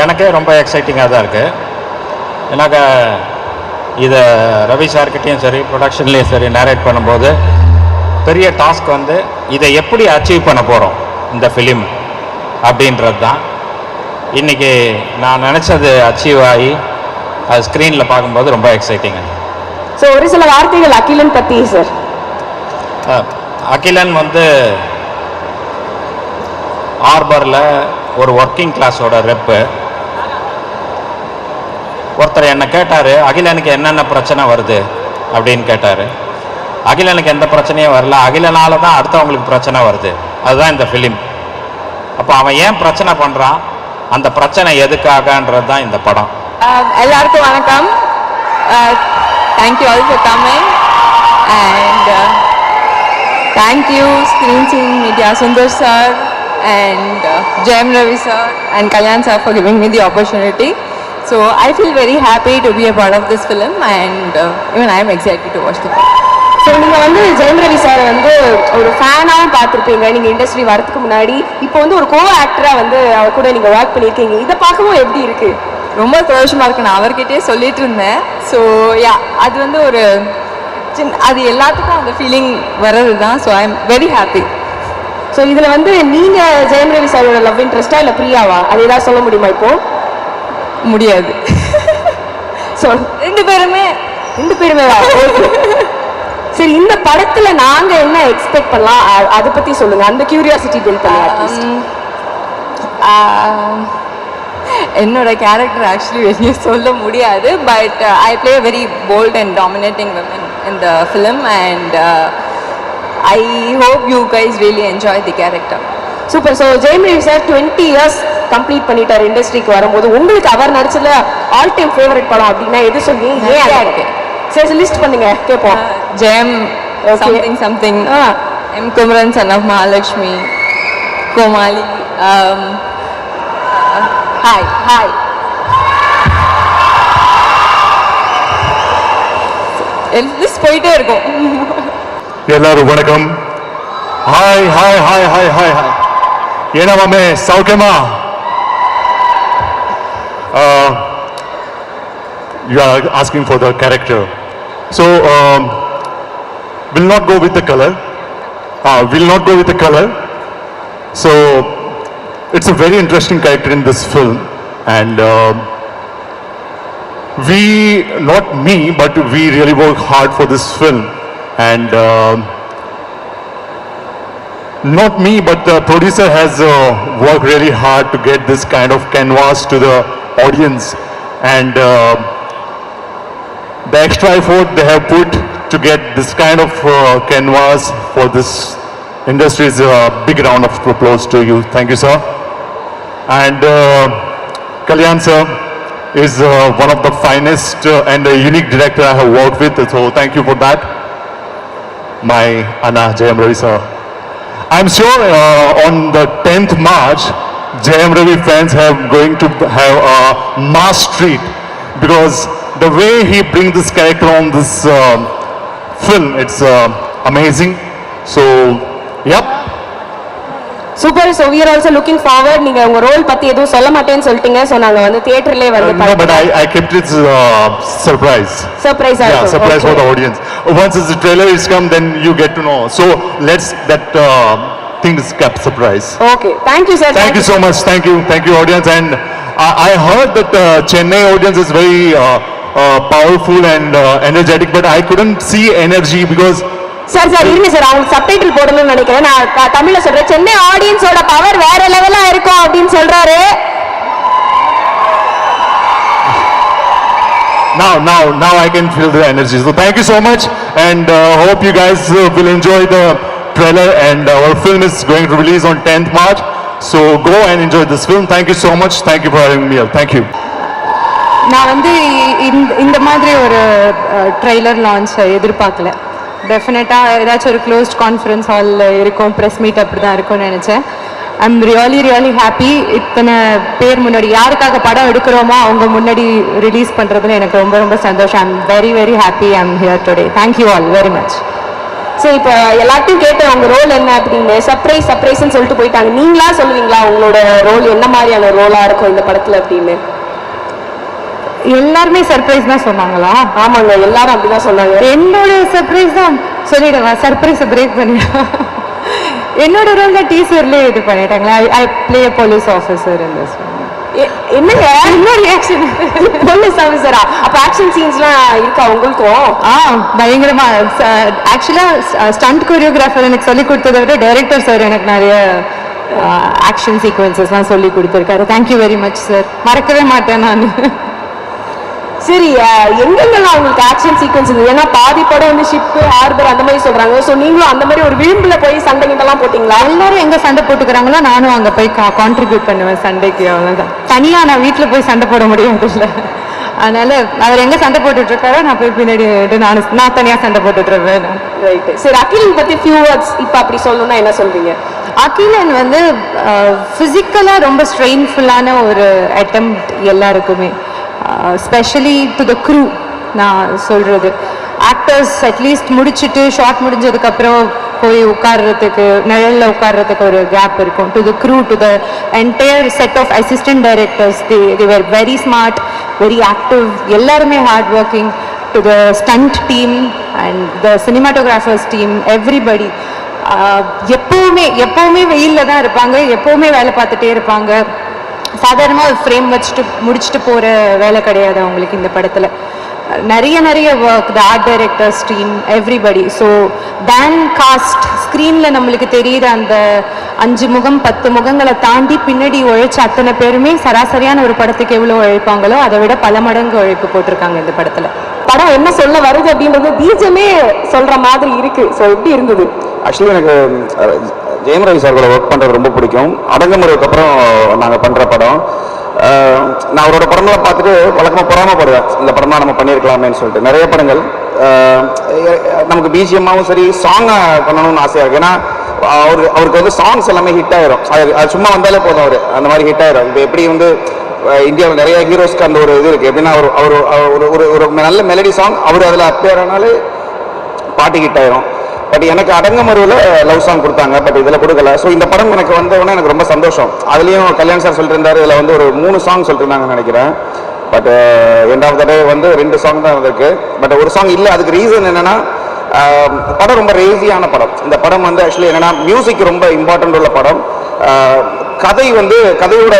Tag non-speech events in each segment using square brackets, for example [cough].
எனக்கே ரொம்ப எக்ஸைட்டிங்காக தான் இருக்குது எனக்கு இதை ரவி சார்கிட்டையும் சரி ப்ரொடக்ஷன்லேயும் சரி நேரேட் பண்ணும்போது பெரிய டாஸ்க் வந்து இதை எப்படி அச்சீவ் பண்ண போகிறோம் இந்த ஃபிலிம் அப்படின்றது தான். இன்றைக்கி நான் நினச்சது அச்சீவ் ஆகி அது ஸ்க்ரீனில் பார்க்கும்போது ரொம்ப எக்ஸைட்டிங்காக ஸோ ஒரு சில வார்த்தைகள் அகிலன் பத்தி சார் அகிலன் வந்து ஆர்பரில் ஒரு ஒர்க்கிங் கிளாஸோட ரெப்பு ஒருத்தர் என்னை கேட்டார் அகிலனுக்கு என்னென்ன பிரச்சனை வருது? அப்படின்னு கேட்டார். அகிலனுக்கு எந்த பிரச்சனையும் வரல. அகிலனால தான் அடுத்தவங்களுக்கு பிரச்சனை வருது. அதுதான் இந்த ஃபிலிம் அப்போ அவன் ஏன் பிரச்சனை பண்ணுறான் அந்த பிரச்சனை எதுக்காகன்றது தான் இந்த படம். எல்லாருக்கும் வணக்கம். Thank you all for coming and thank you Screen Scene Media Sundar sir and Jayam Ravi sir and Kalyan sir for giving me the opportunity so I feel very happy to be a part of this film and even I am excited to watch the so நீங்க வந்து ஜெயம் Ravi sir வந்து ஒரு ஃபேனாகவும் பார்த்துருப்பீங்க. நீங்க industry வரதுக்கு முன்னாடி. இப்போ வந்து ஒரு கோ ஆக்டரா வந்து அவர் கூட நீங்க ஒர்க் பண்ணியிருக்கீங்க. இதை பார்க்கவும் எப்படி இருக்கு? ரொம்ப சந்தோஷமாக இருக்கு. நான் அவர்கிட்டயே சொல்லிட்டு இருந்தேன். ஸோ யா அது வந்து ஒரு சின்ன அது எல்லாத்துக்கும் அந்த ஃபீலிங் வர்றது தான் so I am very happy so இதுல வந்து நீங்க ஜெயம் ரவி சாரோட லவ் இன்ட்ரெஸ்டா இல்ல பிரியாவா? அது ஏதாவது சொல்ல முடியுமா இப்போ? முடியாது. ஸோ ரெண்டு பேருமே. ரெண்டு பேருமே. சரி இந்த படத்துல நாங்க என்ன எக்ஸ்பெக்ட் பண்ணலாம்? அதை பத்தி சொல்லுங்க. அந்த கியூரியாசிட்டி பில்ட் பண்ணுங்க என்னோட கேரக்டர் ஆக்சுவலி வெளியே சொல்ல முடியாது but I play very bold and dominating women in the film and I hope you guys really enjoy the character super so Jayam Ravi sir twenty years complete பண்ணிட்டார் இண்டஸ்ட்ரிக்கு வரும்போது உங்களுக்கு அவர் நடிச்சதுல ஆல் டைம் ஃபேவரட் படம் அப்படின்னா எது சொல்லுவீங்க ஏன்? இருக்கு. சரி லிஸ்ட் பண்ணுங்க கேட்போம் Jayam. Something something. M Kumaran son of Mahalakshmi Comali hi hi list போயிட்டே இருக்கும் எல்லாரும் வணக்கம் hi hi hi hi hi hi ஏன்னா மாமே சௌக்கியமா uh, you are asking for the character. So um, we'll not go with the color. Uh, we'll not go with the color. So it's a very interesting character in this film, and um, we, not me, but we really work hard for this film and um not me but the producer has uh, worked really hard to get this kind of canvas to the audience. And uh, the extra effort they have put to get this kind of uh, canvas for this industry is a big round of applause to you. Thank you sir. And uh, Kalyan sir is uh, one of the finest uh, and unique director I have worked with. So thank you for that, my Anna Jayam Ravi sir. I'm sure uh, on the 10th March, Jayam Ravi fans have going to have a mass treat because the way he brings this character on this um film, it's uh, amazing. So, yep. Super so we are also looking forward நீங்க உங்க role பத்தி எதுவும் சொல்ல மாட்டேன்னு சொல்லிட்டீங்க so நாங்க வந்து தியேட்டர்லயே Uh, வந்து no, but I, I kept it uh, surprise. சர்ப்ரைஸா Yeah, surprise for the audience. Once the trailer is come, then you get to know. So let's that uh, thing is kept surprise. Okay thank you sir Thank you so much. Thank you, thank you, audience. And I, I heard that uh, Chennai audience is very uh, uh, powerful and uh, energetic, but I couldn't see energy because sir sir இருங்க sir அவங்களுக்கு subtitle போடணும்னு நினைக்கிறேன் நான் தமிழ்ல சொல்றேன் சென்னை ஆடியன்ஸோட power வேற லெவலா இருக்கும் அப்படின்னு சொல்றாரு now, now, now I can feel the energy. So thank you so much, and uh, hope you guys uh, will enjoy the trailer. And our film is going to release on 10th March. So go and enjoy this film. Thank you so much. Thank you for having me here. Thank you. நான் வந்து இந்த இந்த மாதிரி ஒரு trailer launch எதிர்பார்க்கல டெஃபினட்டாக uh, ஏதாச்சும் ஒரு க்ளோஸ்ட் கான்ஃபரன்ஸ் ஹாலில் இருக்கும். ப்ரெஸ் மீட் அப்படி தான் இருக்கும்னு நினச்சேன். I am really really happy இத்தனை பேர் முன்னாடி யாருக்காக படம் எடுக்கிறோமோ அவங்க முன்னாடி ரிலீஸ் பண்ணுறதுல எனக்கு ரொம்ப ரொம்ப சந்தோஷம். I'm very very happy I am here today thank you all very much so இப்போ எல்லாத்தையும் கேட்டேன் அவங்க ரோல் என்ன? அப்படின்னு. சர்ப்ரைஸ் சர்ப்ரைஸ்ன்னு சொல்லிட்டு போயிட்டாங்க. நீங்களா சொல்லுவீங்களா உங்களோட ரோல் என்ன மாதிரியான ரோலாக இருக்கும் இந்த படத்தில் அப்படின்னு? எல்லாருமே சர்ப்ரைஸ் தான் சொன்னாங்களா? ஆமாங்க எல்லாரும் அப்படிதான் சொன்னாங்க. என்னோட சர்ப்ரைஸ் தான்? சொல்லிடுவா சர்ப்ரைஸை பிரேக் பண்ணிடுவா என்னோட ரோல் தான் டீசர்லேயே இது பண்ணிட்டாங்களா. ஐ ப்ளே போலீஸ் ஆஃபீஸர் இந்த என்னங்க? இன்னும் ரியாக்ஷன் போலீஸ் ஆஃபீஸரா அப்ப ஆக்ஷன் சீன்ஸ்லாம் இருக்கா உங்களுக்கும்? ஆ பயங்கரமா. ஆக்சுவலா ஸ்டண்ட் கொரியோகிராஃபர் எனக்கு சொல்லி கொடுத்ததை விட டைரக்டர் சார் எனக்கு நிறைய ஆக்ஷன் சீக்வன்சஸ்லாம் சொல்லி கொடுத்துருக்காரு. தேங்க்யூ வெரி மச் சார் மறக்கவே மாட்டேன் நான். சரி எங்கெங்கெல்லாம் உங்களுக்கு ஆக்ஷன் சீக்வன்ஸ் இருக்குது ஏன்னா பாதி படம் வந்து ஷிப்பு ஹார்பர் அந்த மாதிரி சொல்றாங்க. ஸோ நீங்களும் அந்த மாதிரி ஒரு விளிம்புல போய் சண்டை கிட்டலாம் போட்டீங்களா? எல்லாரும் எங்க சண்டை போட்டுக்கிறாங்களோ நானும் அங்க போய் கான்ட்ரிபியூட் பண்ணுவேன் சண்டைக்கு அவ்வளவுதான். தனியா நான் வீட்ல போய் சண்டை போட முடியாது அதனால அவர் எங்க சண்டை போட்டுட்டு இருக்காரோ நான் போய் பின்னாடி நானும் நான் தனியா சண்டை போட்டுட்டு இருப்பேன் நான். ரைட் சரி அகில் பத்தி ஃபியூ வேர்ட்ஸ் இப்போ அப்படி சொல்லணும்னா என்ன சொல்றீங்க? அகிலன் வந்து ஃபிசிக்கலாக ரொம்ப ஸ்ட்ரெயின்ஃபுல்லான ஒரு அட்டெம்ப்ட் எல்லாருக்குமே. ஸ்பெஷலி டு த க்ரூ நான் சொல்கிறது ஆக்டர்ஸ் அட்லீஸ்ட் முடிச்சுட்டு ஷார்ட் முடிஞ்சதுக்கப்புறம் போய் உட்கார்றதுக்கு நிழலில் உட்கார்றதுக்கு ஒரு கேப் இருக்கும். To the crew to the entire set of assistant directors the the were very smart very active எல்லாருமே hard working to the stunt team and the cinematographers team everybody எப்பவுமே எப்பவுமே வெயிலில் தான் இருப்பாங்க எப்பவுமே வேலை பார்த்துட்டே இருப்பாங்க. சாதாரணமாக ஃப்ரேம் வச்சுட்டு முடிச்சுட்டு போகிற வேலை கிடையாது அவங்களுக்கு இந்த படத்தில். நிறைய நிறைய work the art directors team everybody so then cast ஸ்க்ரீனில் நம்மளுக்கு தெரியுற அந்த அஞ்சு முகம் பத்து முகங்களை தாண்டி பின்னாடி உழைச்ச அத்தனை பேருமே சராசரியான ஒரு படத்துக்கு எவ்வளோ உழைப்பாங்களோ அதை விட பல மடங்கு உழைப்பு போட்டிருக்காங்க இந்த படத்தில். படம் என்ன சொல்ல வருது அப்படின்றது பீஜமே சொல்ற மாதிரி இருக்கு. ஸோ எப்படி இருந்தது? ஆக்சுவலி எனக்கு ஜெயம் ரவி சார் கூட ஒர்க் பண்ணுறது ரொம்ப பிடிக்கும். அடங்குமுறைக்கு அப்புறம் நாங்கள் பண்ணுற படம். நான் அவரோட படங்களை பார்த்துட்டு வழக்கமாக பொறாமப்படுவேன். இந்த படமாக நம்ம பண்ணியிருக்கலாமேன்னு சொல்லிட்டு. நிறைய படங்கள் நமக்கு பிஜிஎம்மாவும் சரி சாங்காக பண்ணணும்னு ஆசையாக இருக்குது ஏன்னா அவர் அவருக்கு வந்து சாங்ஸ் எல்லாமே ஹிட் ஆயிரும். அது சும்மா வந்தாலே போதும் அவர். அந்த மாதிரி ஹிட் ஆயிரும். இப்போ எப்படி வந்து இந்தியாவில் நிறைய ஹீரோஸ்க்கு அந்த ஒரு இது இருக்குது எப்படின்னா அவர் அவர் ஒரு ஒரு ஒரு நல்ல மெலடி சாங் அவர் அதில் அப்பேர் ஆனாலே பாட்டு ஹிட் ஆயிரும். பட் எனக்கு அடங்கமருவில் லவ் சாங் கொடுத்தாங்க பட் இதில் கொடுக்கல. ஸோ இந்த படம் எனக்கு வந்த உடனே எனக்கு ரொம்ப சந்தோஷம். அதுலேயும் கல்யாண் சார் சொல்லிட்டு இதில் வந்து ஒரு மூணு சாங் சொல்லிட்டுருந்தாங்கன்னு நினைக்கிறேன். But end of the day வந்து ரெண்டு சாங் தான் வந்திருக்கு. பட் ஒரு சாங் இல்லை அதுக்கு ரீசன் என்னென்னா படம் ரொம்ப ரேசியான படம். இந்த படம் வந்து ஆக்சுவலி என்னன்னா மியூசிக் ரொம்ப இம்பார்ட்டண்ட் உள்ள படம். கதை வந்து கதையோட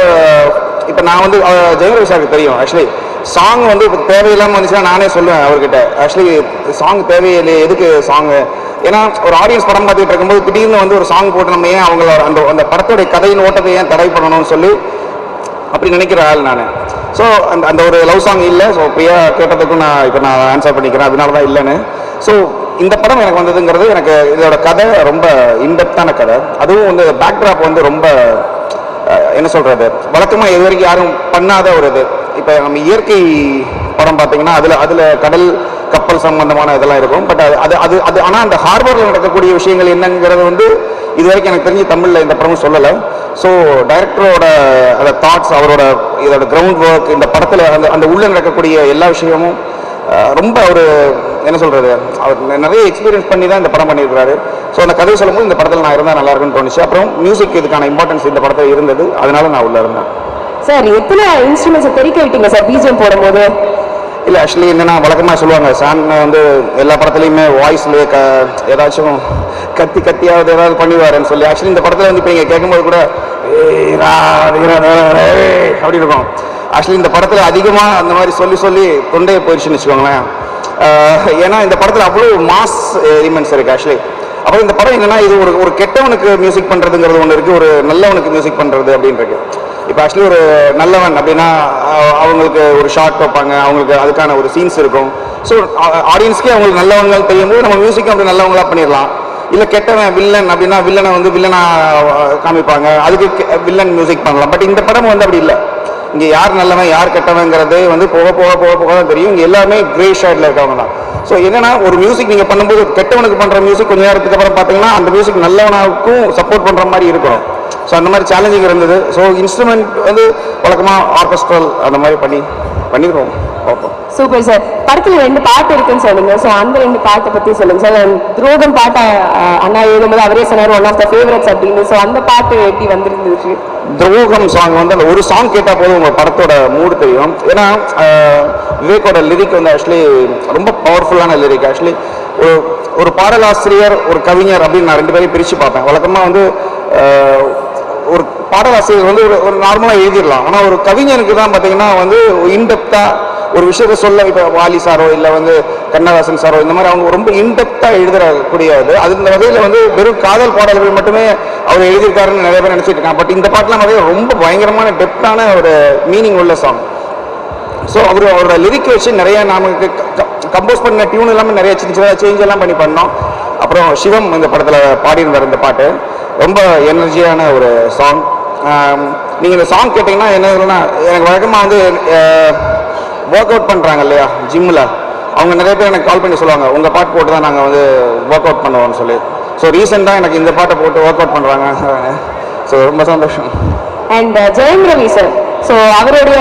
இப்போ நான் வந்து அஹ், சாருக்கு தெரியும் ஆக்சுவலி சாங் வந்து இப்போ தேவையில்லாமல் வந்துச்சுன்னா நானே சொல்லுவேன் அவர்கிட்ட. ஆக்சுவலி சாங் தேவையில்லை எதுக்கு சாங்கு ஏன்னா ஒரு ஆடியன்ஸ் படம் பார்த்துட்டு இருக்கும்போது திடீர்னு வந்து ஒரு சாங் போட்டு நம்ம ஏன் அவங்கள அந்த அந்த படத்தோடைய கதையின் ஓட்டத்தை ஏன் தடை பண்ணணும்னு சொல்லி அப்படி நினைக்கிற ஆள் நான். ஸோ அந்த அந்த ஒரு லவ் சாங் இல்லை. ஸோ பிரியா கேட்டதுக்கும் நான் இப்போ நான் ஆன்சர் பண்ணிக்கிறேன். அதனால தான் இல்லைன்னு. ஸோ இந்த படம் எனக்கு வந்ததுங்கிறது எனக்கு இதோட கதை ரொம்ப இன்டெப்தான கதை. அதுவும் வந்து பேக்ட்ராப் வந்து ரொம்ப என்ன சொல்கிறது வழக்கமாக இது வரைக்கும் யாரும் பண்ணாத ஒரு இது. இப்போ நம்ம இயற்கை படம் பார்த்தீங்கன்னா அதில் அதில் கடல் கப்பல் சம்பந்தமான இதெல்லாம் இருக்கும். பட் அது அது அது அது ஆனால் அந்த ஹார்பரில் நடக்கக்கூடிய விஷயங்கள் என்னங்கிறது வந்து இது வரைக்கும் எனக்கு தெரிஞ்சு தமிழில் இந்த படமும் சொல்லலை. ஸோ டைரக்டரோட அந்த தாட்ஸ் அவரோட இதோட கிரவுண்ட் ஒர்க் இந்த படத்தில் அந்த அந்த உள்ளே நடக்கக்கூடிய எல்லா விஷயமும் ரொம்ப ஒரு என்ன சொல்கிறது அவர் நிறைய எக்ஸ்பீரியன்ஸ் பண்ணி தான் இந்த படம் பண்ணியிருக்காரு ஸோ அந்த கதையை சொல்லும்போது இந்த படத்தில் நான் இருந்தால் நல்லா இருக்கும்னு தோணுச்சு. அப்புறம் மியூசிக் இதுக்கான இம்பார்ட்டன்ஸ் இந்த படத்தில் இருந்தது. அதனால நான் உள்ளே இருந்தேன். சார் எத்தனை இன்ஸ்ட்ருமெண்ட்ஸை தெரிக்க விட்டீங்க சார் பிஜிஎம் போடும்போது? இல்லை ஆக்சுவலி என்னன்னா வழக்கமாக சொல்லுவாங்க சாம் வந்து எல்லா படத்துலையுமே வாய்ஸ்லேயே க ஏதாச்சும் கத்தி கத்தியாவது ஏதாவது பண்ணிடுவாருன்னு சொல்லி ஆக்சுவலி இந்த படத்தில் வந்து இப்போ நீங்கள் கேட்கும்போது கூட அப்படி இருக்கும். ஆக்சுவலி இந்த படத்தில் அதிகமாக அந்த மாதிரி சொல்லி சொல்லி தொண்டையை போயிடுச்சுன்னு வச்சுக்கோங்களேன். ஏன்னா இந்த படத்தில் அவ்வளோ மாஸ் எலிமெண்ட்ஸ் இருக்குது ஆக்சுவலி அப்புறம் இந்த படம் என்னன்னா இது ஒரு ஒரு கெட்டவனுக்கு மியூசிக் பண்ணுறதுங்கிறது ஒன்று இருக்குது ஒரு நல்லவனுக்கு மியூசிக் பண்ணுறது அப்படின்னு இருக்கு. இப்போ ஆக்சுவலி ஒரு நல்லவன் அப்படின்னா அவங்களுக்கு ஒரு ஷார்ட் வைப்பாங்க அவங்களுக்கு அதுக்கான ஒரு சீன்ஸ் இருக்கும். ஸோ ஆடியன்ஸ்க்கே அவங்களுக்கு நல்லவங்க தெரியும் போது நம்ம மியூசிக் அப்படி நல்லவங்களாக பண்ணிடலாம். இல்லை கெட்டவன் வில்லன் அப்படின்னா வில்லனை வந்து வில்லனாக காமிப்பாங்க அதுக்கு வில்லன் மியூசிக் பண்ணலாம். பட் இந்த படம் வந்து அப்படி இல்லை. இங்கே யார் நல்லவன் யார் கெட்டவங்கிறது வந்து போக போக போக போக தான் தெரியும். இங்கே எல்லாமே கிரே ஷேட்ல இருக்கவங்க தான். ஸோ என்னன்னா ஒரு மியூசிக் நீங்கள் பண்ணும்போது கெட்டவனுக்கு பண்ணுற மியூசிக் கொஞ்ச நேரத்துக்கு அப்புறம் பார்த்தீங்கன்னா அந்த மியூசிக் நல்லவனாவுக்கும் சப்போர்ட் பண்ணுற மாதிரி இருக்கும் ஸோ அந்த மாதிரி சேலஞ்சிங் இருந்தது. ஸோ இன்ஸ்ட்ருமெண்ட் வந்து வழக்கமாக ஆர்கெஸ்ட்ரல் அந்த மாதிரி பண்ணி பண்ணியிருக்கோம். சூப்பர் சார் படத்துல ரெண்டு பாட்டு இருக்குன்னு சொன்னீங்க ஸோ அந்த ரெண்டு பாட்டை பத்தி சொல்லுங்க. சார் துரோகம் பாட்டை அண்ணா எழுதும்போது அவரே சொன்னார் ஒன் ஆஃப் த ஃபேவரட்ஸ் அப்படின்னு. ஸோ அந்த பாட்டு எப்படி வந்திருந்துச்சு துரோகம் சாங் வந்து அந்த ஒரு சாங் கேட்டால் போதும் உங்கள் படத்தோட மூடு தெரியும். ஏன்னா விவேக்கோட லிரிக் வந்து ஆக்சுவலி ரொம்ப பவர்ஃபுல்லான லிரிக் ஆக்சுவலி ஒரு ஒரு பாடலாசிரியர் ஒரு கவிஞர் அப்படின்னு நான் ரெண்டு பேரையும் பிரித்து பார்ப்பேன். வழக்கமாக வந்து ஒரு பாடலாசிரியர் வந்து ஒரு ஒரு நார்மலாக எழுதிடலாம். ஆனால் ஒரு கவிஞனுக்கு தான் பார்த்தீங்கன்னா வந்து இன்டெப்த்தாக ஒரு விஷயத்த சொல்ல இப்போ வாலி சாரோ இல்லை வந்து கண்ணதாசன் சாரோ இந்த மாதிரி அவங்க ரொம்ப இன்டெப்த்தாக எழுதுறக்கூடியது அது இந்த வகையில் வந்து வெறும் காதல் பாடல்கள் மட்டுமே அவர் எழுதியிருக்காருன்னு நிறைய பேர் நினச்சிட்டு இருக்காங்க. பட் இந்த பாட்டெலாம் வகையில் ரொம்ப பயங்கரமான டெப்த்தான ஒரு மீனிங் உள்ள சாங் ஸோ அவர் அவரோட லிரிக் வச்சு நிறைய நமக்கு கம்போஸ் பண்ண டியூன் எல்லாமே நிறைய சின்ன சின்ன சேஞ்ச் எல்லாம் பண்ணி பண்ணோம். அப்புறம் சிவம் இந்த படத்தில் பாடியிருந்தார் இந்த பாட்டு. ரொம்ப எனர்ஜியான ஒரு சாங் நீங்கள் இந்த சாங் கேட்டிங்கன்னா என்ன எனக்கு வழக்கமாக வந்து ஒர்க் அவுட் பண்ணுறாங்க இல்லையா? ஜிம்மில் அவங்க நிறைய பேர் எனக்கு கால் பண்ணி சொல்லுவாங்க உங்கள் பாட்டு போட்டு தான் நாங்கள் வந்து ஒர்க் அவுட் பண்ணுவோம்னு சொல்லி. ஸோ ரீசெண்டாக எனக்கு இந்த பாட்டை போட்டு ஒர்க் அவுட் பண்ணுறாங்க ஸோ ரொம்ப சந்தோஷம். And Jayam Ravi sir so அவருடைய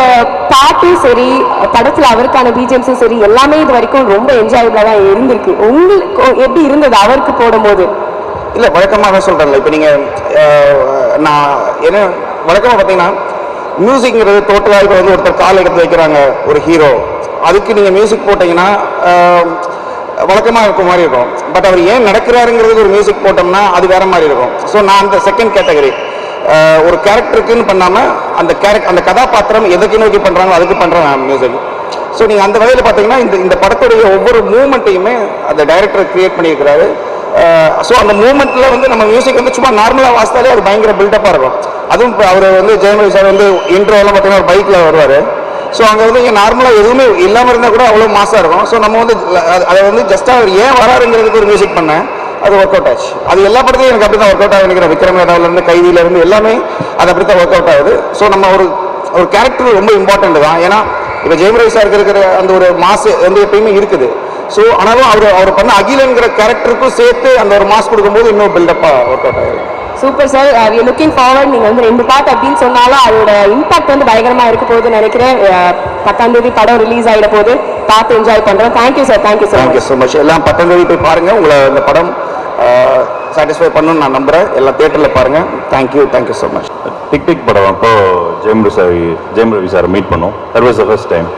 பாட்டும் சரி படத்துல அவருக்கான பிஜிஎம்ஸும் சரி எல்லாமே இது வரைக்கும் ரொம்ப என்ஜாயபிளாக தான் இருந்திருக்கு. உங்களுக்கு எப்படி இருந்தது அவருக்கு போடும்போது? இல்லை வழக்கமாக சொல்கிறேன்ல இப்போ நீங்கள் நான் என்ன வழக்கமாக பார்த்தீங்கன்னா மியூசிக்ங்கிறது டோட்டலாக வந்து ஒருத்தர் கால் எடுத்து வைக்கிறாங்க ஒரு ஹீரோ அதுக்கு நீங்கள் மியூசிக் போட்டிங்கன்னா வழக்கமாக இருக்க மாதிரி இருக்கும். பட் அவர் ஏன் நடக்கிறாருங்கிறது ஒரு மியூசிக் போட்டோம்னா அது வேற மாதிரி இருக்கும். ஸோ நான் அந்த செகண்ட் கேட்டகரி ஒரு கேரக்டருக்குன்னு பண்ணாமல் அந்த கேரக்ட் அந்த கதாபாத்திரம் எதுக்கு நோக்கி பண்ணுறாங்களோ அதுக்கு பண்ணுறேன் நான் மியூசிக் ஸோ நீங்கள் அந்த வகையில் பார்த்தீங்கன்னா இந்த இந்த படத்துடைய ஒவ்வொரு மூமெண்ட்டையுமே அந்த டைரக்டர் கிரியேட் பண்ணியிருக்கிறாரு. ஸோ அந்த மூமெண்ட்டில் வந்து நம்ம மியூசிக் வந்து சும்மா நார்மலாக வாசித்தாலே அது பயங்கர பில்டப்பாக இருக்கும். அதுவும் இப்போ அவர் வந்து ஜெயமணி சார் வந்து இன்ட்ரோலாம் பார்த்தீங்கன்னா ஒரு பைக்கில் வருவார். ஸோ அங்கே வந்து இங்கே நார்மலாக எதுவுமே இல்லாமல் இருந்தால் கூட அவ்வளோ மாசாக இருக்கும். ஸோ நம்ம வந்து அதை வந்து ஜஸ்ட்டாக அவர் ஏன் வராருங்கிறதுக்கு ஒரு மியூசிக் பண்ணேன் அது ஒர்க் அவுட் ஆச்சு. அது எல்லா படத்தையும் எனக்கு அப்படி தான் ஒர்க் அவுட் ஆகும் நினைக்கிறேன். விக்ரம் கைதியிலேருந்து எல்லாமே அது அப்படி தான் ஒர்க் அவுட் ஆகுது. ஸோ நம்ம ஒரு ஒரு கேரக்டர் ரொம்ப இம்பார்ட்டண்ட் தான். ஏன்னா இப்போ ஜெயமரவி சாருக்கு இருக்கிற அந்த ஒரு மாசு வந்து எப்பயுமே இருக்குது. ஸோ ஆனாலும் அவர் அவர் பண்ண அகிலங்கிற கேரக்டருக்கும் சேர்த்து அந்த ஒரு மாஸ் கொடுக்கும்போது இன்னும் பில்டப்பாக ஒர்க் அவுட் ஆகுது super sir we looking forward நீங்க வந்து ரெண்டு பாட்டு அப்படின்னு சொன்னாலும் அதோட இம்பாக்ட் வந்து பயங்கரமா இருக்க போகுதுன்னு நினைக்கிறேன். அஹ், பத்தாம் தேதி படம் ரிலீஸ் ஆயிட போகுது. பார்த்து என்ஜாய் பண்றோம். Thank you sir thank you sir thank you so much எல்லாம் பத்தாம் தேதி போய் பாருங்கள் உங்களை இந்த படம் சாட்டிஸ்ஃபை பண்ணணும்னு நான் நம்புகிறேன் எல்லாம் தேட்டரில் பாருங்கள் thank you thank you so much tick tick படம் அப்போ ஜெயம் ரவி ஜெயம் ரவி சார் மீட் பண்ணோம். That was the first time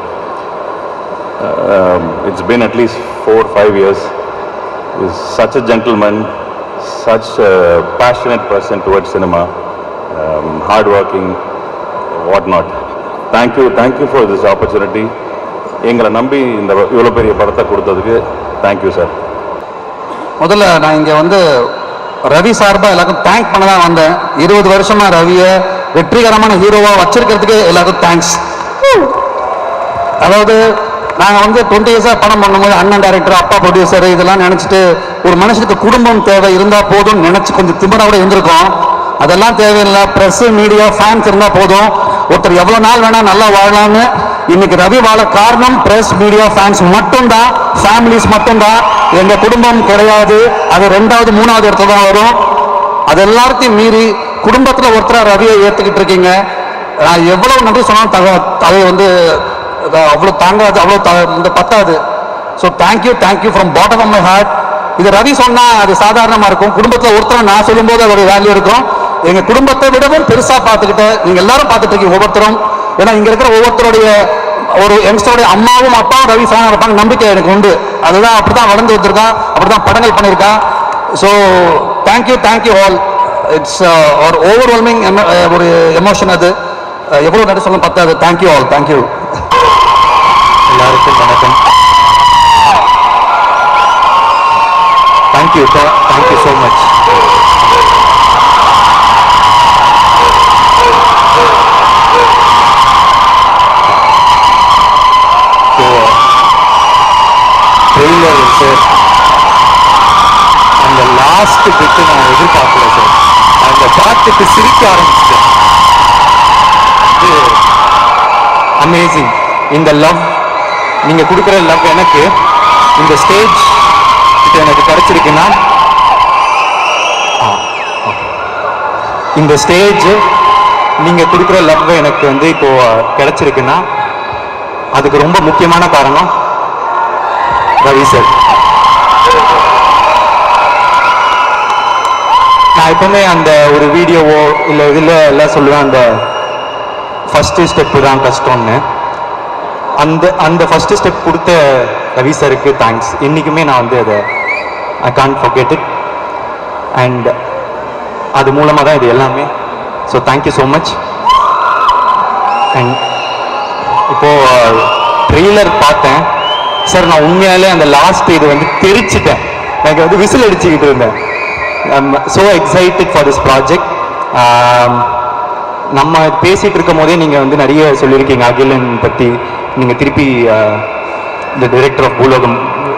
it's been at least four five years is such a gentleman such passionate person towards cinema hard working what not thank you thank you for this opportunity எங்களை நம்பி இந்த இவ்வளோ பெரிய படத்தை கொடுத்ததுக்கு thank you sir முதல்ல நான் இங்கே வந்து ரவி சார்பாக எல்லாருக்கும் தேங்க் பண்ண தான் வந்தேன். இருபது வருஷமா ரவியை வெற்றிகரமான ஹீரோவாக வச்சிருக்கிறதுக்கு எல்லாருக்கும் தேங்க்ஸ் அதாவது நாங்கள் வந்து டுவெண்ட்டி இயர்ஸாக படம் பண்ணும்போது அண்ணன் டேரக்டர் அப்பா ப்ரொடியூசர் இதெல்லாம் நினச்சிட்டு ஒரு மனுஷனுக்கு குடும்பம் தேவை இருந்தால் போதும்னு நினச்சி கொஞ்சம் திமிரோட இருந்திருக்கோம். அதெல்லாம் தேவையில்லை. ப்ரெஸ்ஸு மீடியா ஃபேன்ஸ் இருந்தால் போதும். ஒருத்தர் எவ்வளோ நாள் வேணால் நல்லா வாழலாம்னு. இன்னைக்கு ரவி வாழ காரணம் பிரஸ் மீடியா ஃபேன்ஸ் மட்டும்தான். ஃபேமிலிஸ் மட்டும்தான். எங்கள் குடும்பம் கிடையாது. அது ரெண்டாவது மூணாவது இடத்துல தான் வரும். அது எல்லாத்தையும் மீறி குடும்பத்தில் ஒருத்தராக ரவியை ஏற்றுக்கிட்டு இருக்கீங்க. நான் எவ்வளோ நன்றி சொன்னாலும் தக அதை வந்து அவ்வளோ தாங்காது அவ்வளோ த இந்த பத்தாது. So thank you thank you from bottom of my heart இது ரவி சொன்னால் அது சாதாரணமாக இருக்கும். குடும்பத்தில் ஒருத்தர் நான் சொல்லும்போது அதோட வேல்யூ இருக்கும். எங்கள் குடும்பத்தை விடவும் பெருசாக பார்த்துக்கிட்டு நீங்கள் எல்லாரும் பார்த்துட்டு இருக்கீங்க ஒவ்வொருத்தரும். ஏன்னா இங்கே இருக்கிற ஒவ்வொருத்தருடைய ஒரு யங்ஸ்டருடைய அம்மாவும் அப்பாவும் ரவி ஃபேனாக இருப்பாங்க நம்பிக்கை எனக்கு உண்டு. அதுதான் அப்படி தான் வளர்ந்து வந்திருக்கான் அப்படி தான் படங்கள் பண்ணியிருக்கான் so thank you thank you all it's ஒரு ஓவர்வெல்மிங் ஒரு எமோஷன் அது. எவ்வளோ நடிச்சாலும் சொல்ல பத்தாது தேங்க்யூ ஆல் தேங்க்யூ எல்லாருக்கும் வணக்கம். Thank you sir thank you so much trailer sir அந்த லாஸ்ட் பிட்டு நான் எதிர்பார்க்கல சார் அந்த பாட்டுக்கு சிரிக்க ஆரம்பிச்சிட்டேன். அமேசிங் இந்த லவ் நீங்கள் கொடுக்குற லவ் எனக்கு இந்த ஸ்டேஜ் கிட்ட எனக்கு கிடச்சிருக்குன்னா ஆ, ஆ. இந்த ஸ்டேஜ் நீங்கள் கொடுக்குற லவ் எனக்கு வந்து இப்போ கிடச்சிருக்குன்னா அதுக்கு ரொம்ப முக்கியமான காரணம் ரவி சார் நான் எப்பவுமே அந்த ஒரு வீடியோவோ இல்லை இதில் எல்லாம் சொல்லுவேன் அந்த ஃபஸ்ட்டு ஸ்டெப்பு தான் கஷ்டம்னு அந்த அந்த ஃபஸ்ட்டு ஸ்டெப் கொடுத்த ரவி சருக்கு தேங்க்ஸ் இன்றைக்குமே நான் வந்து அதை I can't forget it and அது மூலமாக தான் இது எல்லாமே. So thank you so much and இப்போது ட்ரெய்லர் பார்த்தேன். சார் நான் உண்மையாலே அந்த லாஸ்ட் இது வந்து தெரிச்சிட்டேன். எனக்கு வந்து விசில் அடிச்சுக்கிட்டு இருந்தேன். So excited for this project நம்ம பேசிகிட்டு இருக்கும் போதே நீங்கள் வந்து நிறைய சொல்லியிருக்கீங்க அகிலன் பற்றி நீங்கள் திருப்பி இந்த டைரக்டர் ஆஃப் பூலோகம்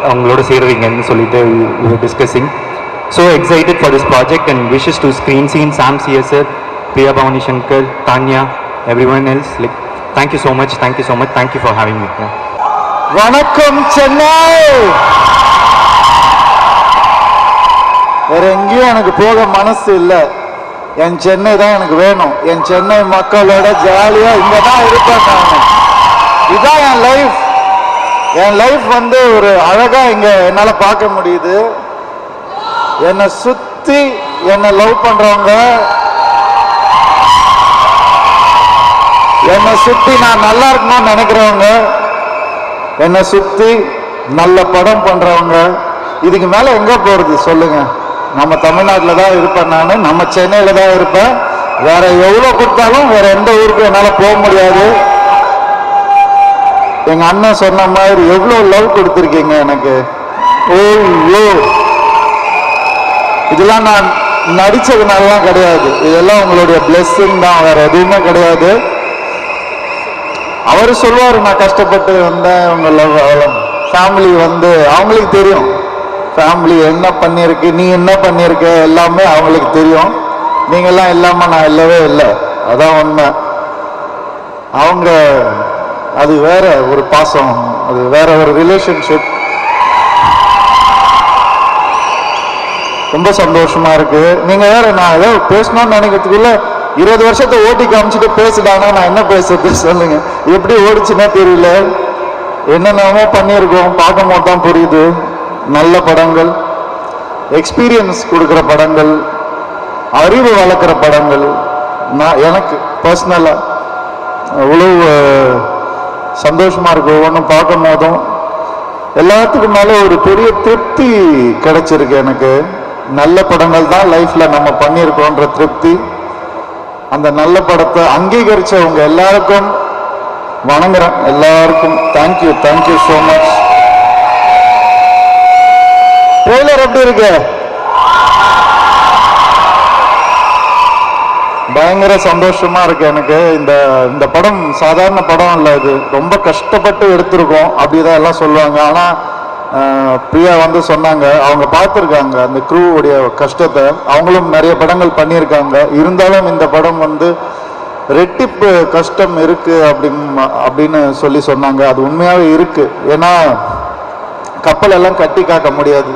அவங்களோட சேருவீங்கன்னு சொல்லிட்டு discussing so excited for this project and wishes to Screen Scene Sam CSR Priya Bhavani Shankar Tanya everyone else like thank you so much thank you so much thank you for having me வணக்கம் சென்னை! வேற எங்கேயும் எனக்கு போக மனசு இல்லை. என் சென்னை தான் எனக்கு வேணும். என் சென்னை மக்களோட ஜாலியா இங்கே தான் இருப்பேன் நான். இதான் என் லைஃப் என் லைஃப் வந்து ஒரு அழகா இங்க என்னால பார்க்க முடியுது. என்னை சுத்தி என்னை லவ் பண்றவங்க என்னை சுத்தி நான் நல்லா இருக்கணும்னு நினைக்கிறவங்க என்னை சுத்தி நல்ல படம் பண்றவங்க இதுக்கு மேல எங்க போறது சொல்லுங்க. நம்ம தமிழ்நாட்டில் தான் இருப்பேன் நான் நம்ம சென்னையில தான் இருப்பேன். வேற எவ்வளோ கொடுத்தாலும் வேற எந்த ஊருக்கும் என்னால் போக முடியாது. எங்க அண்ணன் சொன்ன மாதிரி எவ்வளவு லவ் கொடுத்துருக்கீங்க எனக்கு? ஓய்யோ இதெல்லாம் நான் நடிச்சதுனாலலாம் கிடையாது. இதெல்லாம் உங்களுடைய பிளெஸ்ஸிங் தான். வேற எதுவுமே கிடையாது. அவர் சொல்லுவார் நான் கஷ்டப்பட்டு வந்தேன் உங்க லவ் ஃபேமிலி வந்து அவங்களுக்கு தெரியும். ஃபேமிலி என்ன பண்ணியிருக்கு நீ என்ன பண்ணியிருக்க எல்லாமே அவங்களுக்கு தெரியும். நீங்கள்லாம் இல்லாமல் நான் இல்லவே இல்லை. அதான் உண்மை. அவங்க அது வேற ஒரு பாசம் அது வேற ஒரு ரிலேஷன்ஷிப் ரொம்ப சந்தோஷமா இருக்கு. நீங்க வேற நான் ஏதோ பேசணும்னு நினைக்கிறதுக்குள்ள இருபது வருஷத்தை ஓட்டி காமிச்சிட்டு பேசிட்டாங்கன்னா நான் என்ன பேசுறது? சொல்லுங்க. எப்படி ஓடிச்சுன்னா தெரியல. என்னென்னமோ பண்ணியிருக்கோம். பார்க்கும் போது தான் புரியுது. நல்ல படங்கள். எக்ஸ்பீரியன்ஸ் கொடுக்குற படங்கள். அறிவு வளர்க்குற படங்கள். நான் எனக்கு பர்சனலாக அவ்வளோ சந்தோஷமாக சந்தோஷமா இருக்கு ஒவ்வொன்றும் பார்க்கும் போதும் எல்லாத்துக்கும் மேலே ஒரு பெரிய திருப்தி கிடைச்சிருக்கு எனக்கு. நல்ல படங்கள் தான் லைஃப்பில் நம்ம பண்ணியிருக்கோன்ற திருப்தி. அந்த நல்ல படத்தை அங்கீகரித்தவங்க எல்லாருக்கும் வணங்குறேன். எல்லாருக்கும் thank you thank you so much trailer எப்படி இருக்கு? பயங்கர சந்தோஷமா இருக்கு எனக்கு. இந்த இந்த படம் சாதாரண படம் இல்லை இது. ரொம்ப கஷ்டப்பட்டு எடுத்திருக்கோம். அப்படிதான் எல்லாம் சொல்லுவாங்க. ஆனா பிரியா வந்து சொன்னாங்க. அவங்க பார்த்துருக்காங்க அந்த உடைய கஷ்டத்தை. அவங்களும் நிறைய படங்கள் பண்ணியிருக்காங்க. இருந்தாலும் இந்த படம் வந்து ரெட்டிப்பு கஷ்டம் இருக்கு அப்படின்னு அப்படின்னு சொல்லி சொன்னாங்க. அது உண்மையாகவே இருக்கு. ஏன்னா கப்பல் எல்லாம் கட்டி காக்க முடியாது.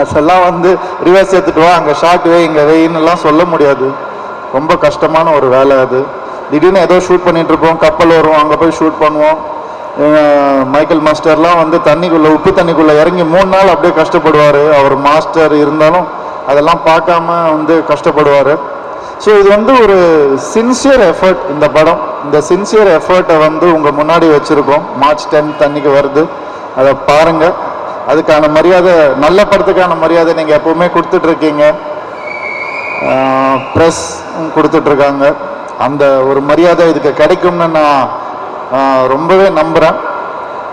அதெல்லாம் வந்து ரிவர்ஸ் எடுத்துட்டு வா. அங்கே ஷார்ட் வே இங்கே வெயின்னு எல்லாம் சொல்ல முடியாது. ரொம்ப கஷ்டமான ஒரு வேலை அது. திடீர்னு ஏதோ ஷூட் பண்ணிட்டு இருப்போம் கப்பல் வருவோம் அங்கே போய் ஷூட் பண்ணுவோம். மைக்கேல் மாஸ்டர்லாம் வந்து தண்ணிக்குள்ள உப்பு தண்ணிக்குள்ள இறங்கி மூணு நாள் அப்படியே கஷ்டப்படுவார். அவர் மாஸ்டர் இருந்தாலும் அதெல்லாம் பார்க்காம வந்து கஷ்டப்படுவார். ஸோ இது வந்து ஒரு சின்சியர் எஃபர்ட் இந்த படம். இந்த சின்சியர் எஃபர்ட்டை வந்து உங்கள் முன்னாடி வச்சுருக்கோம். மார்ச் டென்த் அன்னைக்கு வருது. அதை பாருங்க. அதுக்கான மரியாதை நல்ல படத்துக்கான மரியாதை நீங்கள் எப்பவுமே கொடுத்துட்ருக்கீங்க. ப்ரெஸ் கொடுத்துட்ருக்காங்க. அந்த ஒரு மரியாதை இதுக்கு கிடைக்கும்னு நான் ரொம்பவே நம்புகிறேன்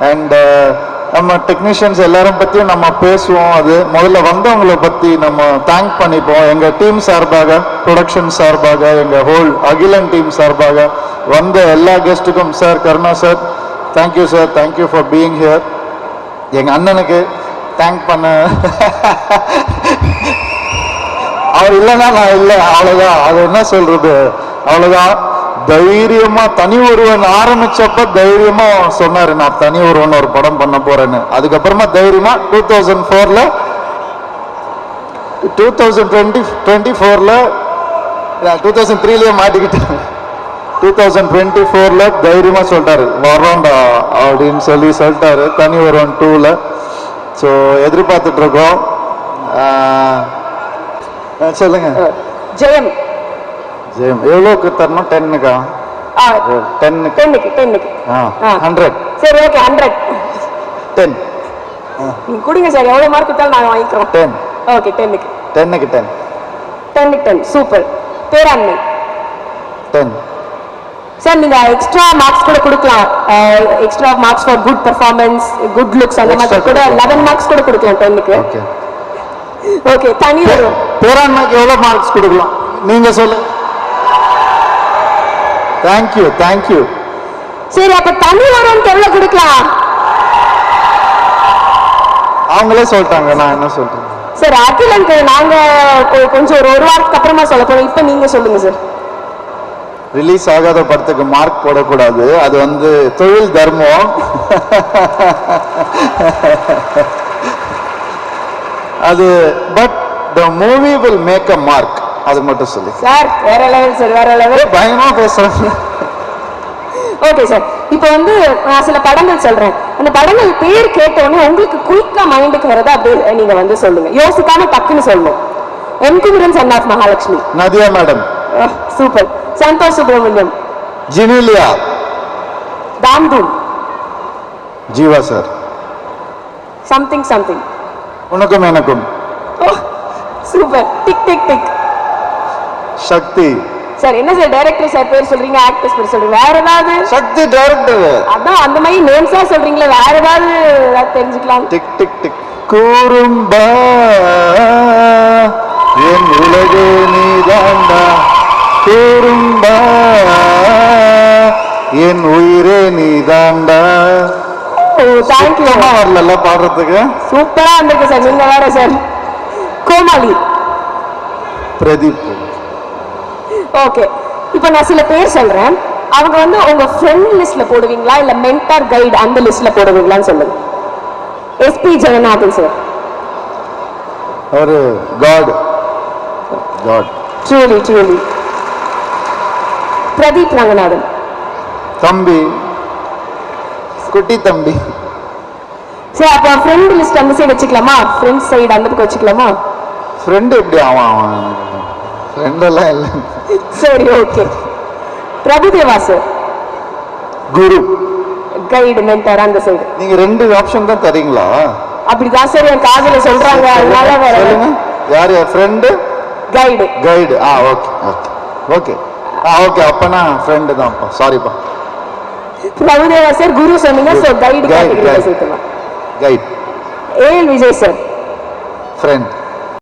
அண்டு நம்ம டெக்னீஷியன்ஸ் எல்லாரும் பற்றியும் நம்ம பேசுவோம். அது முதல்ல வந்தவங்களை பற்றி நம்ம தேங்க் பண்ணிப்போம். எங்கள் டீம் சார்பாக ப்ரொடக்ஷன் சார்பாக எங்கள் ஹோல் அகிலன் டீம் சார்பாக வந்த எல்லா கெஸ்ட்டுக்கும் sir Karuna sir thank you sir thank you for being here எங்கள் அண்ணனுக்கு தேங்க் பண்ண [laughs] அவர் இல்லைன்னா நான் இல்லை. அவ்வளோதான் அது என்ன சொல்றது? அவ்வளோதான் தைரியமா தனி ஒருவன் ஆரம்பிச்சப்ப தைரியமா சொன்னாரு நான் தனி ஒருவன் ஒரு படம் பண்ண போறேன்னு. அதுக்கப்புறமா தைரியமா டூ தௌசண்ட் ஃபோர்ல டூ தௌசண்ட் டுவெண்ட்டி டுவெண்ட்டி ஃபோர்ல டூ தௌசண்ட் த்ரீலயே மாட்டிக்கிட்டேன். டூ தௌசண்ட் டுவெண்ட்டி ஃபோரில் தைரியமாக சொல்லிட்டாரு வரோண்டா அப்படின்னு சொல்லி சொல்லிட்டாரு தனி வருவன் டூவில் ஸோ எதிர்பார்த்துட்டு இருக்கோம். ஆஹ், சொல்லுங்க. ஜெயம். ஜெயம். எவ்வளோக்கு தரணும்? டென்னுக்கா? டென்னுக்கு. டென்னுக்கு டென்னுக்கு. ஆ ஹண்ட்ரட் சரி ஓகே ஹண்ட்ரட் டென். நீங்க கொடுங்க சார் எவ்வளவு மார்க் கொடுத்தாலும் நாங்க வாங்கிக்கிறோம். டென். ஓகே டென்னுக்கு. டென்னுக்கு டென். டென்னுக்கு ten. Super. Peranmai. Ten. Sir நீங்க எக்ஸ்ட்ரா மார்க்ஸ் கூட கொடுக்கலாம். Extra marks for good performance good looks அந்த மாதிரி கூட. லெவன் மார்க்ஸ் கூட கொடுக்கலாம் டென்னுக்கு. ஓகே ஓகே தனி வரும் பேராண்மைக்கு எவ்வளோ மார்க்ஸ் கொடுக்கலாம்? நீங்க சொல்லுங்க. தேங்க்யூ தேங்க்யூ சரி அப்ப தனி வரும்னு எவ்வளவு கொடுக்கலாம். அவங்களே சொல்லிட்டாங்க நான் என்ன சொல்றேன் சார் அகிலனுக்கு நாங்க கொஞ்சம் ஒரு ஒரு வாரத்துக்கு அப்புறமா சொல்ல போறோம். இப்ப நீங்க சொல்லுங்க சார் ரிலீஸ் ஆகாத படத்துக்கு மார்க் போடக்கூடாது. அது வந்து தொழில் தர்மம். அது but the movie will make a mark அது மட்டும் சொல்லி. சார் வேற லெவல் சார் வேற லெவல். பயமா பேசுறாங்க ஓகே சார். இப்போ வந்து நான் சில படங்கள் சொல்றேன். அந்த படங்கள் பேர் கேட்ட உடனே உங்களுக்கு குயிக்கா மைண்டுக்கு வரதா? அப்படியே நீங்க வந்து சொல்லுங்க. யோசிக்காம டக்குன்னு சொல்லணும் M Kumaran son of Mahalakshmi. Nadiya madam super Santosh Subramaniam Genelia. Dhaamdhoom Jiiva sir something something உனக்கும் எனக்கும். Super. Tick tick tick. Sakthi. Sir என்ன சார் டைரக்டர் சார் பேர் சொல்றீங்க? ஆக்டர்ஸ் பேர் சொல்றீங்க? வேற ஏதாவது? சக்தி டைரக்டர் அதான் அந்த மாதிரி நேம்ஸா சொல்றீங்களா வேற ஏதாவது தெரிஞ்சுக்கலாம். Tick tick tick. கூறும்பா என் உலகே நீதாண்டா. கூறும்பா என் உயிரே நீதாண்டா. ஓ தேங்க்யூ சுத்தமா வரல பாடுறதுக்கு? சூப்பரா இருந்திருக்கு சார். நீங்க வேற சார். கோமாளி. பிரதீப். ஓகே. இப்போ நான் சில பேர் சொல்றேன். அவங்க வந்து உங்க ஃப்ரெண்ட் லிஸ்ட்ல போடுவீங்களா? இல்ல மென்டார் கைடு அந்த லிஸ்ட்ல போடுவீங்களான்னு சொல்லுங்க. எஸ்பி ஜெகநாதன் சார் ஒரு god god truly truly Pradeep Ranganathan. தம்பி. குட்டி தம்பி. சரி அப்போ ஃப்ரெண்ட் லிஸ்ட் அந்த சைடு வச்சுக்கலாமா? ஃப்ரெண்ட் சைடு அந்த பக்கம் வச்சுக்கலாமா? ஃப்ரெண்டு எப்படி? அவன் அவன் ஃப்ரெண்ட் எல்லாம் இல்லை. சரி ஓகே பிரபுதேவா சார் குரு. கைடு மென்டார் அந்த சைடு நீங்க ரெண்டு ஆப்ஷன் தான் தரீங்களா? அப்படிதான் சார் என் காதுல சொல்றாங்க. அதனால சொல்லுங்க. யார் யார்? Friend guide guide ah okay okay okay ah okay அப்பனா ஃப்ரெண்டு தான்ப்பா சாரிப்பா பிரபுதேவா சார் குரு சொன்னீங்க so guide. சேர்த்துலாம் guide AL Vijay sir friend